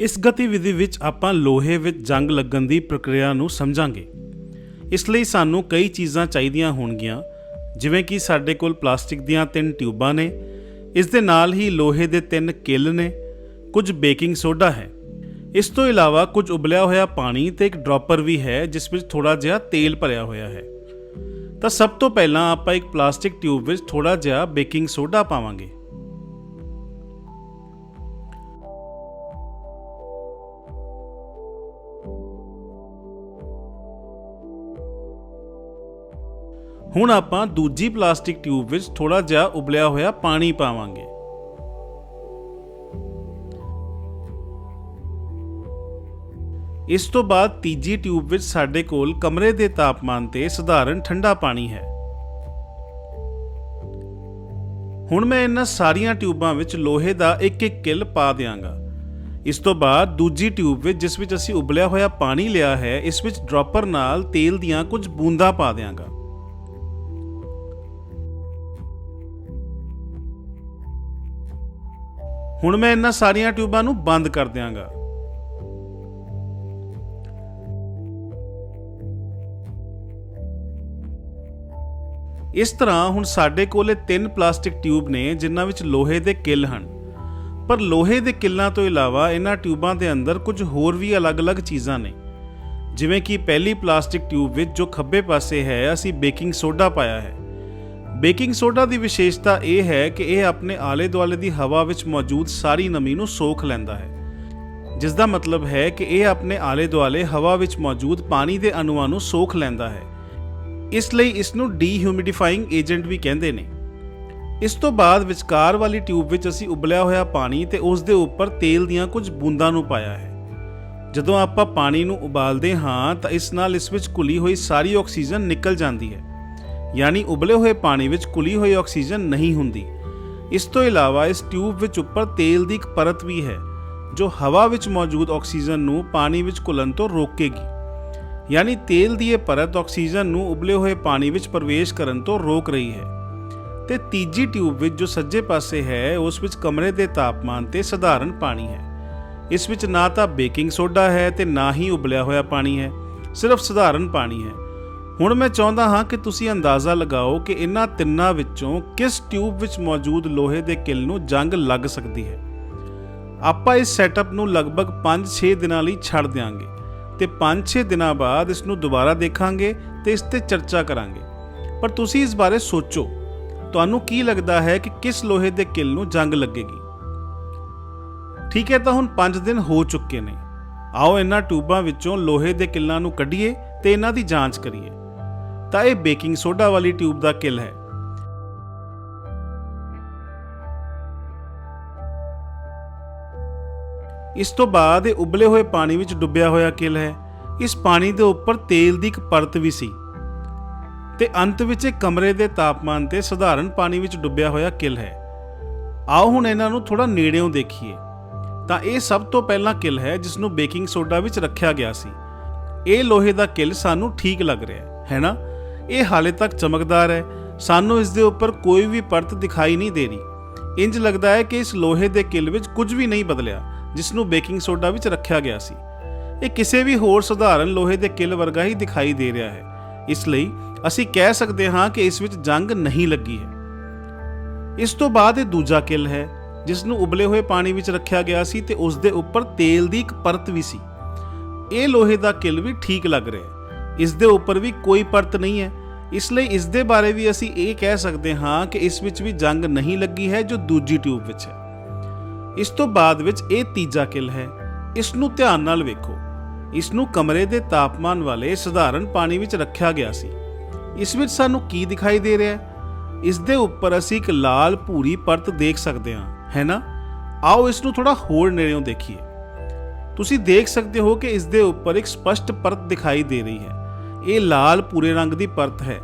ਇਸ ਗਤੀਵਿਧੀ ਵਿੱਚ ਆਪਾਂ ਲੋਹੇ ਵਿੱਚ ਜੰਗ ਲੱਗਣ ਦੀ ਪ੍ਰਕਿਰਿਆ ਨੂੰ ਸਮਝਾਂਗੇ। ਇਸ ਲਈ ਸਾਨੂੰ ਕਈ ਚੀਜ਼ਾਂ ਚਾਹੀਦੀਆਂ ਹੋਣਗੀਆਂ, ਜਿਵੇਂ ਕਿ ਸਾਡੇ ਕੋਲ ਪਲਾਸਟਿਕ ਦੀਆਂ ਤਿੰਨ ਟਿਊਬਾਂ ਨੇ, ਇਸ ਦੇ ਨਾਲ ਹੀ ਲੋਹੇ ਦੇ ਤਿੰਨ ਕਿੱਲ ਨੇ, ਕੁਝ ਬੇਕਿੰਗ ਸੋਡਾ ਹੈ। ਇਸ ਤੋਂ ਇਲਾਵਾ ਕੁਝ ਉਬਲਿਆ ਹੋਇਆ ਪਾਣੀ ਤੇ ਇੱਕ ਡ੍ਰੌਪਰ ਵੀ ਹੈ, ਜਿਸ ਵਿੱਚ ਥੋੜਾ ਜਿਹਾ ਤੇਲ ਭਰਿਆ ਹੋਇਆ ਹੈ। ਤਾਂ ਸਭ ਤੋਂ ਪਹਿਲਾਂ ਆਪਾਂ ਇੱਕ ਪਲਾਸਟਿਕ ਟਿਊਬ ਵਿੱਚ ਥੋੜਾ ਜਿਹਾ ਬੇਕਿੰਗ ਸੋਡਾ ਪਾਵਾਂਗੇ। ਹੁਣ ਆਪਾਂ ਦੂਜੀ ਪਲਾਸਟਿਕ ਟਿਊਬ ਵਿੱਚ ਥੋੜਾ ਜਿਹਾ ਉਬਲਿਆ ਹੋਇਆ ਪਾਣੀ ਪਾਵਾਂਗੇ। ਇਸ ਤੋਂ ਬਾਅਦ ਤੀਜੀ ਟਿਊਬ ਵਿੱਚ ਸਾਡੇ ਕੋਲ ਕਮਰੇ ਦੇ ਤਾਪਮਾਨ ਤੇ ਸਧਾਰਨ ਠੰਡਾ ਪਾਣੀ ਹੈ। ਹੁਣ ਮੈਂ ਇਹਨਾਂ ਸਾਰੀਆਂ ਟਿਊਬਾਂ ਵਿੱਚ ਲੋਹੇ ਦਾ ਇੱਕ ਇੱਕ ਕਿੱਲ ਪਾ ਦਿਆਂਗਾ। ਇਸ ਤੋਂ ਬਾਅਦ ਦੂਜੀ ਟਿਊਬ ਵਿੱਚ ਜਿਸ ਵਿੱਚ ਅਸੀਂ ਉਬਲਿਆ ਹੋਇਆ ਪਾਣੀ ਲਿਆ ਹੈ, ਇਸ ਵਿੱਚ ਡ੍ਰੌਪਰ ਨਾਲ ਤੇਲ ਦੀਆਂ ਕੁਝ ਬੂੰਦਾਂ ਪਾ ਦਿਆਂਗਾ। ਹੁਣ ਮੈਂ ਇਹਨਾਂ ਸਾਰੀਆਂ ਟਿਊਬਾਂ ਨੂੰ ਬੰਦ ਕਰ ਦਿਆਂਗਾ। ਇਸ ਤਰ੍ਹਾਂ ਹੁਣ ਸਾਡੇ ਕੋਲੇ ਤਿੰਨ ਪਲਾਸਟਿਕ ਟਿਊਬ ਨੇ, ਜਿਨ੍ਹਾਂ ਵਿੱਚ ਲੋਹੇ ਦੇ ਕਿੱਲ ਹਨ। ਪਰ ਲੋਹੇ ਦੇ ਕਿੱਲਾਂ ਤੋਂ ਇਲਾਵਾ ਇਹਨਾਂ ਟਿਊਬਾਂ ਦੇ ਅੰਦਰ ਕੁਝ ਹੋਰ ਵੀ ਅਲੱਗ-ਅਲੱਗ ਚੀਜ਼ਾਂ ਨੇ। ਜਿਵੇਂ ਕਿ ਪਹਿਲੀ ਪਲਾਸਟਿਕ ਟਿਊਬ ਵਿੱਚ ਜੋ ਖੱਬੇ ਪਾਸੇ ਹੈ, ਅਸੀਂ ਬੇਕਿੰਗ ਸੋਡਾ ਪਾਇਆ ਹੈ। ਬੇਕਿੰਗ ਸੋਡਾ ਦੀ ਵਿਸ਼ੇਸ਼ਤਾ ਇਹ ਹੈ ਕਿ ਇਹ ਆਪਣੇ ਆਲੇ-ਦੁਆਲੇ ਦੀ ਹਵਾ ਵਿੱਚ ਮੌਜੂਦ ਸਾਰੀ ਨਮੀ ਨੂੰ ਸੋਖ ਲੈਂਦਾ ਹੈ। ਜਿਸ ਦਾ ਮਤਲਬ ਹੈ ਕਿ ਇਹ ਆਪਣੇ ਆਲੇ-ਦੁਆਲੇ ਹਵਾ ਵਿੱਚ ਮੌਜੂਦ ਪਾਣੀ ਦੇ ਅਣੂਆਂ ਨੂੰ ਸੋਖ ਲੈਂਦਾ ਹੈ। ਇਸ ਲਈ ਇਸ ਨੂੰ ਡੀਹਿਊਮਿਡੀਫਾਈਂਗ ਏਜੰਟ ਵੀ ਕਹਿੰਦੇ ਨੇ। ਇਸ ਤੋਂ ਬਾਅਦ ਵਿਚਕਾਰ ਵਾਲੀ ਟਿਊਬ ਵਿੱਚ ਅਸੀਂ ਉਬਲਿਆ ਹੋਇਆ ਪਾਣੀ ਤੇ ਉਸ ਦੇ ਉੱਪਰ ਤੇਲ ਦੀਆਂ ਕੁਝ ਬੂੰਦਾਂ ਨੂੰ ਪਾਇਆ ਹੈ। ਜਦੋਂ ਆਪਾਂ ਪਾਣੀ ਨੂੰ ਉਬਾਲਦੇ ਹਾਂ ਤਾਂ ਇਸ ਨਾਲ ਇਸ ਵਿੱਚ ਘੁਲੀ ਹੋਈ ਸਾਰੀ ਆਕਸੀਜਨ ਨਿਕਲ ਜਾਂਦੀ ਹੈ। ਯਾਨੀ ਉਬਲੇ ਹੋਏ ਪਾਣੀ ਵਿੱਚ ਘੁਲੀ ਹੋਈ ਆਕਸੀਜਨ ਨਹੀਂ ਹੁੰਦੀ। ਇਸ ਤੋਂ ਇਲਾਵਾ ਇਸ ਟਿਊਬ ਵਿੱਚ ਉੱਪਰ ਤੇਲ ਦੀ ਇੱਕ ਪਰਤ ਵੀ ਹੈ, ਜੋ ਹਵਾ ਵਿੱਚ ਮੌਜੂਦ ਆਕਸੀਜਨ ਨੂੰ ਪਾਣੀ ਵਿੱਚ ਘੁਲਣ ਤੋਂ ਰੋਕੇਗੀ। ਯਾਨੀ ਤੇਲ ਦੀ ਇਹ ਪਰਤ ਆਕਸੀਜਨ ਨੂੰ ਉਬਲੇ ਹੋਏ ਪਾਣੀ ਵਿੱਚ ਪ੍ਰਵੇਸ਼ ਕਰਨ ਤੋਂ ਰੋਕ ਰਹੀ ਹੈ। ਤੇ ਤੀਜੀ ਟਿਊਬ ਵਿੱਚ ਜੋ ਸੱਜੇ ਪਾਸੇ ਹੈ, ਉਸ ਵਿੱਚ ਕਮਰੇ ਦੇ ਤਾਪਮਾਨ ਤੇ ਸਧਾਰਨ ਪਾਣੀ ਹੈ। ਇਸ ਵਿੱਚ ਨਾ ਤਾਂ ਬੇਕਿੰਗ ਸੋਡਾ ਹੈ ਤੇ ਨਾ ਹੀ ਉਬਲਿਆ ਹੋਇਆ ਪਾਣੀ ਹੈ, ਸਿਰਫ ਸਧਾਰਨ ਪਾਣੀ ਹੈ। ਹੁਣ ਮੈਂ ਚਾਹੁੰਦਾ ਹਾਂ ਕਿ ਤੁਸੀਂ ਅੰਦਾਜ਼ਾ ਲਗਾਓ ਕਿ ਇਹਨਾਂ ਤਿੰਨਾਂ ਵਿੱਚੋਂ ਕਿਸ ਟਿਊਬ ਵਿੱਚ ਮੌਜੂਦ ਲੋਹੇ ਦੇ ਕਿੱਲ ਨੂੰ ਜੰਗ ਲੱਗ ਸਕਦੀ ਹੈ? ਆਪਾਂ ਇਸ ਸੈਟਅਪ ਨੂੰ ਲਗਭਗ 5-6 ਦਿਨਾਂ ਲਈ ਛੱਡ ਦਿਆਂਗੇ ਤੇ 5-6 ਦਿਨਾਂ ਬਾਅਦ ਇਸ ਨੂੰ ਦੁਬਾਰਾ ਦੇਖਾਂਗੇ ਤੇ ਇਸ ਤੇ ਚਰਚਾ ਕਰਾਂਗੇ। ਪਰ ਤੁਸੀਂ ਇਸ ਬਾਰੇ ਸੋਚੋ, ਤੁਹਾਨੂੰ ਕੀ ਲੱਗਦਾ ਹੈ ਕਿ ਕਿਸ ਲੋਹੇ ਦੇ ਕਿੱਲ ਨੂੰ ਜੰਗ ਲੱਗੇਗੀ? ਠੀਕ ਹੈ, ਤਾਂ ਹੁਣ 5 ਦਿਨ ਹੋ ਚੁੱਕੇ ਨੇ। ਆਓ ਇਹਨਾਂ ਟਿਊਬਾਂ ਵਿੱਚੋਂ ਲੋਹੇ ਦੇ ਕਿੱਲਾਂ ਨੂੰ ਕੱਢੀਏ ਤੇ ਇਹਨਾਂ ਦੀ ਜਾਂਚ ਕਰੀਏ। ਤਾਂ ਇਹ ਬੇਕਿੰਗ ਸੋਡਾ ਵਾਲੀ ਟਿਊਬ ਦਾ ਕਿੱਲ ਹੈ। ਇਸ ਤੋਂ ਬਾਅਦ ਇਹ ਉਬਲੇ ਹੋਏ ਪਾਣੀ ਵਿੱਚ ਡੁੱਬਿਆ ਹੋਇਆ ਕਿੱਲ ਹੈ। ਇਸ ਪਾਣੀ ਦੇ ਉੱਪਰ ਤੇਲ ਦੀ ਇੱਕ ਪਰਤ ਵੀ ਸੀ। ਤੇ ਅੰਤ ਵਿੱਚ ਇਹ ਕਮਰੇ ਦੇ ਤਾਪਮਾਨ ਤੇ ਸਧਾਰਨ ਪਾਣੀ ਵਿੱਚ ਡੁੱਬਿਆ ਹੋਇਆ ਕਿੱਲ ਹੈ। ਆਓ ਹੁਣ ਇਹਨਾਂ ਨੂੰ ਥੋੜਾ ਨੇੜਿਓਂ ਦੇਖੀਏ। ਤਾਂ ਇਹ ਸਭ ਤੋਂ ਪਹਿਲਾਂ ਕਿੱਲ ਹੈ ਜਿਸ ਨੂੰ ਬੇਕਿੰਗ ਸੋਡਾ ਵਿੱਚ ਰੱਖਿਆ ਗਿਆ ਸੀ। ਇਹ ਲੋਹੇ ਦਾ ਕਿੱਲ ਸਾਨੂੰ ਠੀਕ ਲੱਗ ਰਿਹਾ ਹੈ ਹੈ ਨਾ? ਇਹ ਹਾਲੇ ਤੱਕ ਚਮਕਦਾਰ ਹੈ। ਸਾਨੂੰ ਇਸ ਦੇ ਉੱਪਰ ਕੋਈ ਵੀ ਪਰਤ ਦਿਖਾਈ ਨਹੀਂ ਦੇ ਰਹੀ। ਇੰਜ ਲੱਗਦਾ ਹੈ ਕਿ ਇਸ ਲੋਹੇ ਦੇ ਕਿੱਲ ਵਿੱਚ ਕੁਝ ਵੀ ਨਹੀਂ ਬਦਲਿਆ, ਜਿਸ ਨੂੰ ਬੇਕਿੰਗ ਸੋਡਾ ਵਿੱਚ ਰੱਖਿਆ ਗਿਆ ਸੀ। ਇਹ ਕਿਸੇ ਵੀ ਹੋਰ ਸਧਾਰਨ ਲੋਹੇ ਦੇ ਕਿੱਲ ਵਰਗਾ ਹੀ ਦਿਖਾਈ ਦੇ ਰਿਹਾ ਹੈ। ਇਸ ਲਈ ਅਸੀਂ ਕਹਿ ਸਕਦੇ ਹਾਂ ਕਿ ਇਸ ਵਿੱਚ ਜੰਗ ਨਹੀਂ ਲੱਗੀ ਹੈ। ਇਸ ਤੋਂ ਬਾਅਦ ਇਹ ਦੂਜਾ ਕਿੱਲ ਹੈ, ਜਿਸ ਨੂੰ ਉਬਲੇ ਹੋਏ ਪਾਣੀ ਵਿੱਚ ਰੱਖਿਆ ਗਿਆ ਸੀ ਤੇ ਉਸ ਦੇ ਉੱਪਰ ਤੇਲ ਦੀ ਇੱਕ ਪਰਤ ਵੀ ਸੀ। ਇਹ ਲੋਹੇ ਦਾ ਕਿੱਲ ਵੀ ਠੀਕ ਲੱਗ ਰਿਹਾ ਹੈ। ਇਸ ਦੇ ਉੱਪਰ ਵੀ ਕੋਈ ਪਰਤ ਨਹੀਂ ਹੈ। ਇਸ ਲਈ ਇਸ ਦੇ ਬਾਰੇ ਵੀ ਅਸੀਂ ਇਹ ਕਹਿ ਸਕਦੇ ਹਾਂ ਕਿ ਇਸ ਵਿੱਚ ਵੀ ਜੰਗ ਨਹੀਂ ਲੱਗੀ ਹੈ ਜੋ ਦੂਜੀ ਟਿਊਬ ਵਿੱਚ ਹੈ। ਇਸ ਤੋਂ ਬਾਅਦ ਵਿੱਚ ਇਹ ਤੀਜਾ ਕਿੱਲ ਹੈ। ਇਸ ਨੂੰ ਧਿਆਨ ਨਾਲ ਵੇਖੋ। ਇਸ ਨੂੰ ਕਮਰੇ ਦੇ ਤਾਪਮਾਨ ਵਾਲੇ ਸਧਾਰਨ ਪਾਣੀ ਵਿੱਚ ਰੱਖਿਆ ਗਿਆ ਸੀ। ਇਸ ਵਿੱਚ ਸਾਨੂੰ ਕੀ ਦਿਖਾਈ ਦੇ ਰਿਹਾ ਹੈ? ਇਸ ਦੇ ਉੱਪਰ ਅਸੀਂ ਇੱਕ ਲਾਲ ਭੂਰੀ ਪਰਤ ਦੇਖ ਸਕਦੇ ਹਾਂ। ਹੈ ਨਾ? ਆਓ ਇਸ ਨੂੰ ਥੋੜਾ ਹੋਰ ਨੇੜਿਓਂ ਦੇਖੀਏ। ਤੁਸੀਂ ਦੇਖ ਸਕਦੇ ਹੋ ਕਿ ਇਸ ਦੇ ਉੱਪਰ ਇੱਕ ਸਪਸ਼ਟ ਪਰਤ ਦਿਖਾਈ ਦੇ ਰਹੀ ਹੈ। ਇਹ ਲਾਲ ਪੂਰੇ ਰੰਗ ਦੀ ਪਰਤ ਹੈ।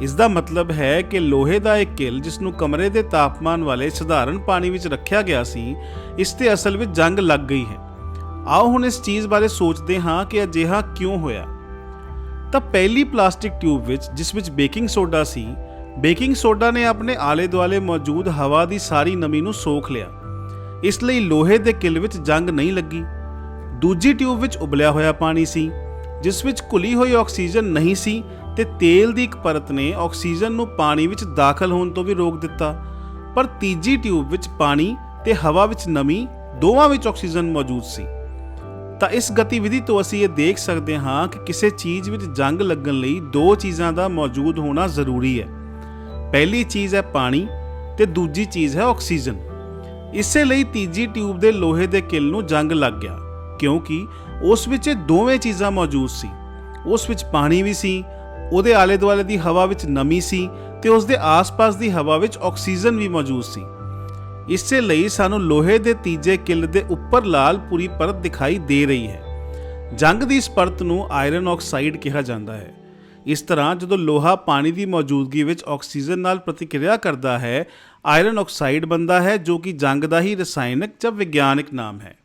ਇਸ ਦਾ ਮਤਲਬ ਹੈ ਕਿ ਲੋਹੇ ਦਾ ਇੱਕ ਕਿੱਲ ਜਿਸ ਨੂੰ ਕਮਰੇ ਦੇ ਤਾਪਮਾਨ ਵਾਲੇ ਸਧਾਰਨ ਪਾਣੀ ਵਿੱਚ ਰੱਖਿਆ ਗਿਆ ਸੀ, ਇਸ ਤੇ ਅਸਲ ਵਿੱਚ ਜੰਗ ਲੱਗ ਗਈ ਹੈ। ਆਓ ਹੁਣ ਇਸ ਚੀਜ਼ ਬਾਰੇ ਸੋਚਦੇ ਹਾਂ ਕਿ ਅਜਿਹਾ ਕਿਉਂ ਹੋਇਆ। ਤਾਂ ਪਹਿਲੀ ਪਲਾਸਟਿਕ ਟਿਊਬ ਵਿੱਚ, ਜਿਸ ਵਿੱਚ ਬੇਕਿੰਗ ਸੋਡਾ ਸੀ, ਬੇਕਿੰਗ ਸੋਡਾ ਨੇ ਆਪਣੇ ਆਲੇ-ਦੁਆਲੇ ਮੌਜੂਦ ਹਵਾ ਦੀ ਸਾਰੀ ਨਮੀ ਨੂੰ ਸੋਖ ਲਿਆ। ਇਸ ਲਈ ਲੋਹੇ ਦੇ ਕਿੱਲ ਵਿੱਚ ਜੰਗ ਨਹੀਂ ਲੱਗੀ। ਦੂਜੀ ਟਿਊਬ ਵਿੱਚ ਉਬਲਿਆ ਹੋਇਆ ਪਾਣੀ ਸੀ। ਜਿਸ ਵਿੱਚ ਘੁਲੀ ਹੋਈ ਆਕਸੀਜਨ ਨਹੀਂ ਸੀ ਤੇ ਤੇਲ ਦੀ ਇੱਕ ਪਰਤ ਨੇ ਆਕਸੀਜਨ ਨੂੰ ਪਾਣੀ ਵਿੱਚ ਦਾਖਲ ਹੋਣ ਤੋਂ ਵੀ ਰੋਕ ਦਿੱਤਾ। ਪਰ ਤੀਜੀ ਟਿਊਬ ਵਿੱਚ ਪਾਣੀ ਤੇ ਹਵਾ ਵਿੱਚ ਨਮੀ ਦੋਵਾਂ ਵਿੱਚ ਆਕਸੀਜਨ ਮੌਜੂਦ ਸੀ। ਤਾਂ ਇਸ ਗਤੀਵਿਧੀ ਤੋਂ ਅਸੀਂ ਇਹ ਦੇਖ ਸਕਦੇ ਹਾਂ ਕਿ ਕਿਸੇ ਚੀਜ਼ ਵਿੱਚ ਜੰਗ ਲੱਗਣ ਲਈ ਦੋ ਚੀਜ਼ਾਂ ਦਾ ਮੌਜੂਦ ਹੋਣਾ ਜ਼ਰੂਰੀ ਹੈ। ਪਹਿਲੀ ਚੀਜ਼ ਹੈ ਪਾਣੀ ਤੇ ਦੂਜੀ ਚੀਜ਼ ਹੈ ਆਕਸੀਜਨ। ਇਸੇ ਲਈ ਤੀਜੀ ਟਿਊਬ ਦੇ ਲੋਹੇ ਦੇ ਕਿੱਲ ਨੂੰ ਜੰਗ ਲੱਗ ਗਿਆ, ਕਿਉਂਕਿ ਉਸ ਵਿੱਚ ਇਹ ਦੋਵੇਂ ਚੀਜ਼ਾਂ ਮੌਜੂਦ ਸੀ। ਉਸ ਵਿੱਚ ਪਾਣੀ ਵੀ ਸੀ, ਉਹਦੇ ਆਲੇ ਦੁਆਲੇ ਦੀ ਹਵਾ ਵਿੱਚ ਨਮੀ ਸੀ ਤੇ ਉਸ ਦੇ ਆਸ-ਪਾਸ ਦੀ ਹਵਾ ਵਿੱਚ ਆਕਸੀਜਨ ਵੀ ਮੌਜੂਦ ਸੀ। ਇਸੇ ਲਈ ਸਾਨੂੰ ਲੋਹੇ ਦੇ ਤੀਜੇ ਕਿੱਲ ਦੇ ਉੱਪਰ ਲਾਲ ਪੂਰੀ ਪਰਤ ਦਿਖਾਈ ਦੇ ਰਹੀ ਹੈ। ਜੰਗ ਦੀ ਇਸ ਪਰਤ ਨੂੰ ਆਇਰਨ ਆਕਸਾਈਡ ਕਿਹਾ ਜਾਂਦਾ ਹੈ। ਇਸ ਤਰ੍ਹਾਂ ਜਦੋਂ ਲੋਹਾ ਪਾਣੀ ਦੀ ਮੌਜੂਦਗੀ ਵਿੱਚ ਆਕਸੀਜਨ ਨਾਲ ਪ੍ਰਤੀਕਿਰਿਆ ਕਰਦਾ ਹੈ, ਆਇਰਨ ਆਕਸਾਈਡ ਬਣਦਾ ਹੈ ਜੋ ਕਿ ਜੰਗ ਦਾ ਹੀ ਰਸਾਇਣਕ ਜਾਂ ਵਿਗਿਆਨਕ ਨਾਮ ਹੈ।